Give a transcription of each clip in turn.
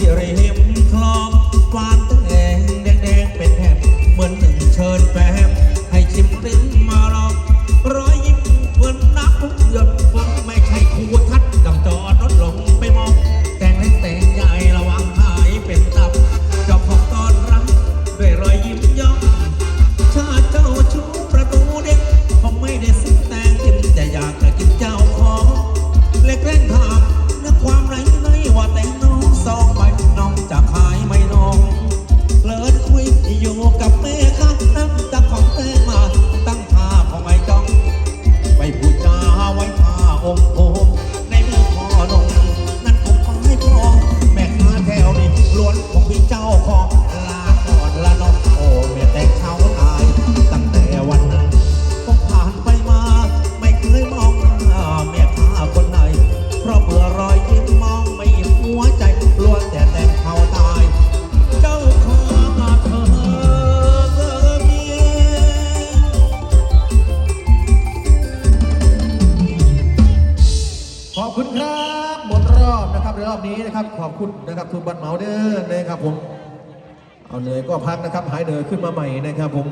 ที่เรีย คุณครับหมดรอบนะครับในรอบนี้นะครับ ขอบคุณนะครับทุกบัตรเหมาเด้อนะครับผมเอาเหนื่อยก็พักนะครับหายเหนื่อยขึ้นมาใหม่นะครับผม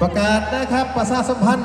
ประกาศนะครับประชาสัมพันธ์